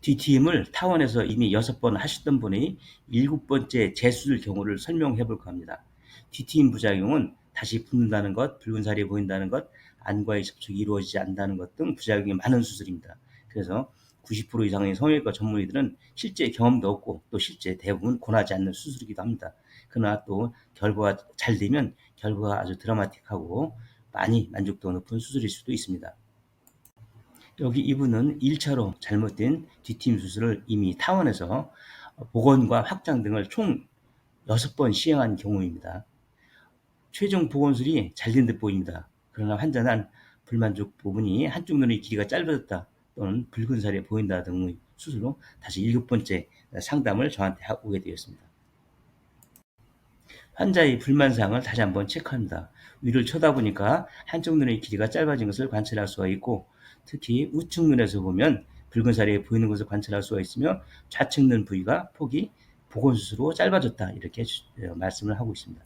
DTM을 타원에서 이미 여섯 번 하셨던 분이 일곱 번째 재수술 경우를 설명해 볼까 합니다. DTM 부작용은 다시 붓는다는 것, 붉은 살이 보인다는 것, 안과의 접촉이 이루어지지 않는다는 것 등 부작용이 많은 수술입니다. 그래서 90% 이상의 성형외과 전문의들은 실제 경험도 없고 또 실제 대부분 권하지 않는 수술이기도 합니다. 그러나 또 결과가 잘 되면 결과가 아주 드라마틱하고 많이 만족도가 높은 수술일 수도 있습니다. 여기 이분은 1차로 잘못된 뒤팀 수술을 이미 타원에서 복원과 확장 등을 총 6번 시행한 경우입니다. 최종 복원술이 잘 된 듯 보입니다. 그러나 환자는 불만족 부분이 한쪽 눈의 길이가 짧아졌다 또는 붉은 살이 보인다 등의 수술로 다시 일곱 번째 상담을 저한테 오게 되었습니다. 환자의 불만사항을 다시 한번 체크합니다. 위를 쳐다보니까 한쪽 눈의 길이가 짧아진 것을 관찰할 수가 있고 특히 우측 눈에서 보면 붉은 살이 보이는 것을 관찰할 수가 있으며 좌측 눈 부위가 폭이 보건수술로 짧아졌다 이렇게 어, 말씀을 하고 있습니다.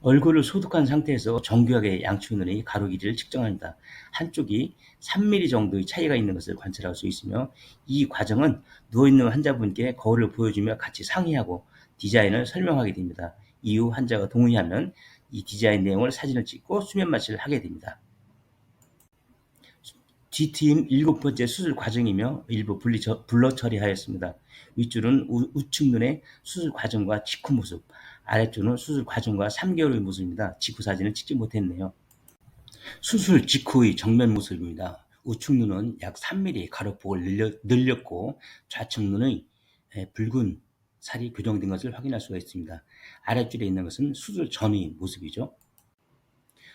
얼굴을 소독한 상태에서 정교하게 양측 눈의 가로 길이를 측정합니다. 한쪽이 3mm 정도의 차이가 있는 것을 관찰할 수 있으며 이 과정은 누워있는 환자분께 거울을 보여주며 같이 상의하고 디자인을 설명하게 됩니다. 이후 환자가 동의하면 이 디자인 내용을 사진을 찍고 수면 마취를 하게 됩니다. G팀 일곱 번째 수술 과정이며 일부 분리 블러 처리하였습니다. 윗줄은 우, 우측 눈의 수술 과정과 직후 모습, 아래줄은 수술 과정과 3개월의 모습입니다. 직후 사진을 찍지 못했네요. 수술 직후의 정면 모습입니다. 우측 눈은 약 3mm 가로폭을 늘려, 늘렸고 좌측 눈의 붉은 살이 교정된 것을 확인할 수가 있습니다. 아래줄에 있는 것은 수술 전의 모습이죠.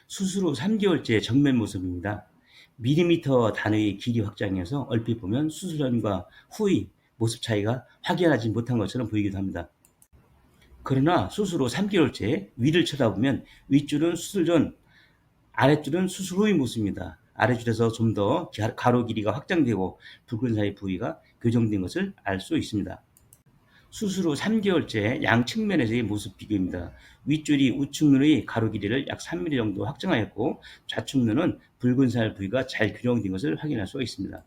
수술 후 3개월째 정면 모습입니다. 밀리미터 단위의 길이 확장해서 얼핏 보면 수술 전과 후의 모습 차이가 확연하지 못한 것처럼 보이기도 합니다. 그러나 수술 후 3개월째 위를 쳐다보면 윗줄은 수술 전, 아랫줄은 수술 후의 모습입니다. 아랫줄에서 좀 더 가로 길이가 확장되고 붉은 사이 부위가 교정된 것을 알 수 있습니다. 수술 후 3개월째 양 측면에서의 모습 비교입니다. 윗줄이 우측 눈의 가로 길이를 약 3mm 정도 확장하였고 좌측 눈은 붉은 살 부위가 잘 교정된 것을 확인할 수가 있습니다.